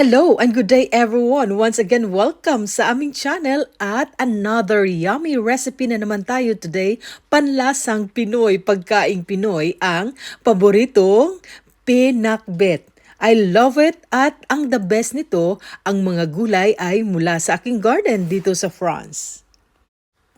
Hello and good day everyone! Once again, welcome sa aming channel at another yummy recipe na naman tayo today. Panlasang Pinoy, pagkaing Pinoy, ang paboritong pinakbet. I love it at ang the best nito, ang mga gulay ay mula sa aking garden dito sa France.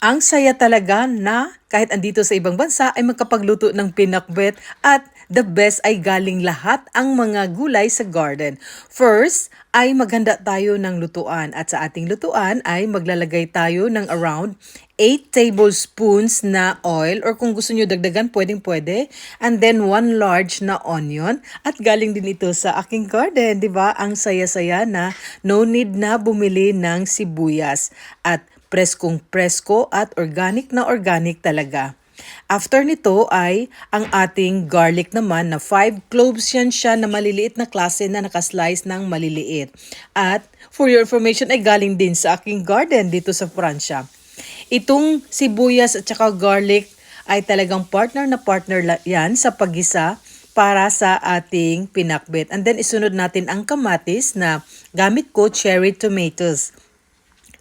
Ang saya talaga na kahit andito sa ibang bansa ay magkapagluto ng pinakbet at the best ay galing lahat ang mga gulay sa garden. First ay maghanda tayo ng lutuan at sa ating lutuan ay maglalagay tayo ng around 8 tablespoons na oil or kung gusto nyo dagdagan pwedeng pwede and then 1 large na onion at galing din ito sa aking garden, 'di ba? Ang saya-saya na no need na bumili ng sibuyas at preskong presko at organic na organic talaga. After nito ay ang ating garlic naman na 5 cloves yan siya na maliliit na klase na nakaslice ng maliliit. At for your information ay galing din sa aking garden dito sa Pransya. Itong sibuyas at saka garlic ay talagang partner na partner yan sa pagisa para sa ating pinakbet. And then isunod natin ang kamatis na gamit ko cherry tomatoes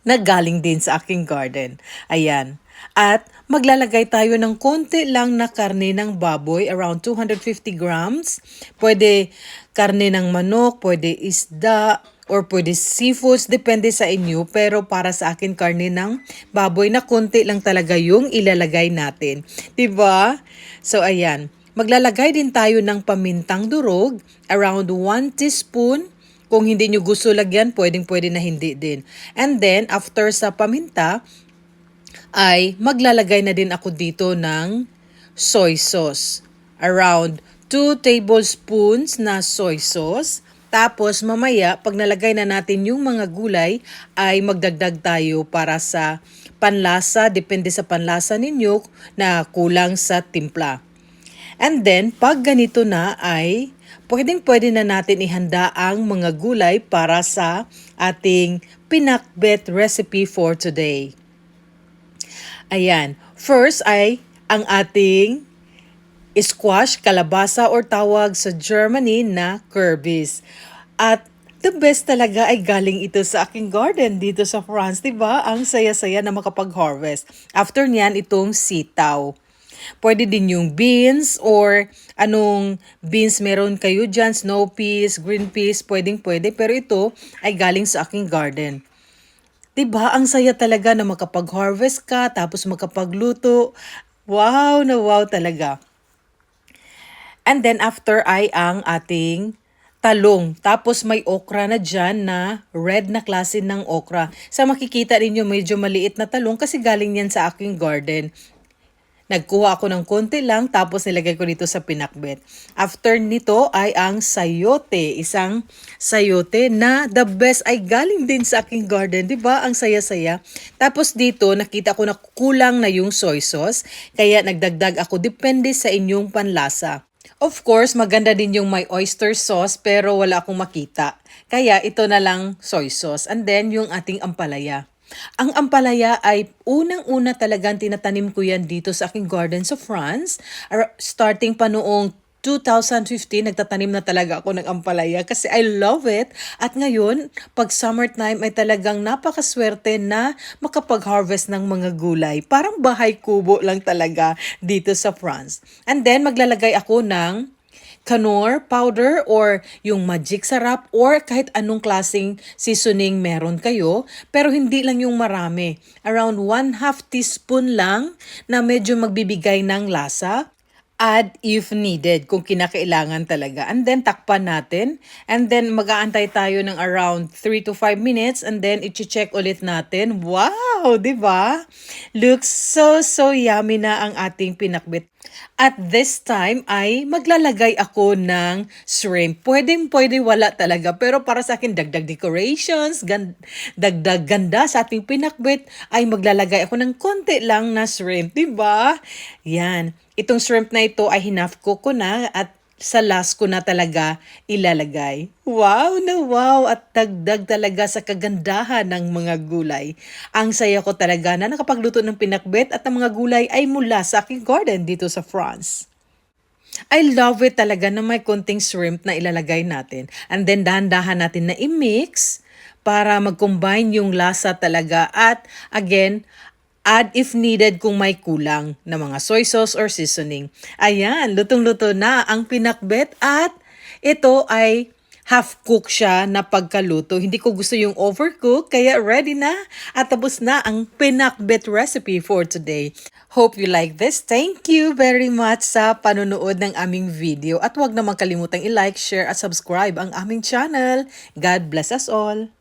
na galing din sa aking garden. Ayan. At maglalagay tayo ng konti lang na karne ng baboy, around 250 grams. Pwede karne ng manok, pwede isda, or pwede seafoods, depende sa inyo. Pero para sa akin, karne ng baboy na konti lang talaga yung ilalagay natin. ba? Diba? So, ayan. Maglalagay din tayo ng pamintang durog, around 1 teaspoon kung hindi nyo gusto lagyan, pwedeng pwede na hindi din. And then, after sa paminta, ay maglalagay na din ako dito ng soy sauce. Around 2 tablespoons na soy sauce. Tapos mamaya, pag nalagay na natin yung mga gulay, ay magdagdag tayo para sa panlasa, depende sa panlasa ninyo na kulang sa timpla. And then, pag ganito na ay pwedeng pwede na natin ihanda ang mga gulay para sa ating pinakbet recipe for today. Ayan. First ay ang ating squash, kalabasa or tawag sa Germany na Kürbis. At the best talaga ay galing ito sa aking garden dito sa France, 'di ba? Ang saya-saya na makapag-harvest. After niyan itong sitaw. Pwede din yung beans or anong beans meron kayo dyan, snow peas, green peas, pwedeng pwede. Pero ito ay galing sa aking garden. 'Di ba? Ang saya talaga na makapag-harvest ka tapos makapagluto. Wow na wow talaga. And then after ay ang ating talong. Tapos may okra na dyan na red na klase ng okra. Sa makikita ninyo medyo maliit na talong kasi galing yan sa aking garden. Nagkuha ako ng konti lang tapos nilagay ko dito sa pinakbet. After nito ay ang sayote. Isang sayote na the best ay galing din sa aking garden. ba diba? Ang saya-saya. Tapos dito nakita ko na kulang na yung soy sauce. Kaya nagdagdag ako. Depende sa inyong panlasa. Of course, maganda din yung may oyster sauce pero wala akong makita. Kaya ito na lang soy sauce. And then yung ating ampalaya. Ang ampalaya ay unang-una talagang tinatanim ko yan dito sa aking garden sa France. Starting pa noong 2015, nagtatanim na talaga ako ng ampalaya kasi I love it. At ngayon, pag summertime ay talagang napakaswerte na makapag-harvest ng mga gulay. Parang bahay kubo lang talaga dito sa France. And then, maglalagay ako ng Canor powder or yung magic sarap or kahit anong klaseng seasoning meron kayo. Pero hindi lang yung marami. Around 1 half teaspoon lang na medyo magbibigay ng lasa add if needed kung kinakailangan talaga. And then takpan natin. And then mag-aantay tayo ng around 3 to 5 minutes and then i-check ulit natin. Wow, 'di ba? Looks so so yummy na ang ating pinakbit. At this time ay maglalagay ako ng shrimp. Pwedeng pwede wala talaga pero para sa akin dagdag decorations, gan dagdag ganda sa ating pinakbit ay maglalagay ako ng konti lang na shrimp, ba? Yan. Itong shrimp na ito ay hinafko ko na at sa last ko na talaga ilalagay. Wow na wow at dagdag talaga sa kagandahan ng mga gulay. Ang saya ko talaga na nakapagluto ng pinakbet at ang mga gulay ay mula sa aking garden dito sa France. I love it talaga na may konting shrimp na ilalagay natin. And then dahan-dahan natin na i-mix para mag-combine yung lasa talaga. At again, add if needed kung may kulang na mga soy sauce or seasoning. Ayan, lutong-luto na ang pinakbet at ito ay half cook siya na pagkaluto. Hindi ko gusto yung overcook, kaya ready na. At tapos na ang pinakbet recipe for today. Hope you like this. Thank you very much sa panonood ng aming video. At huwag naman kalimutang i-like, share at subscribe ang aming channel. God bless us all.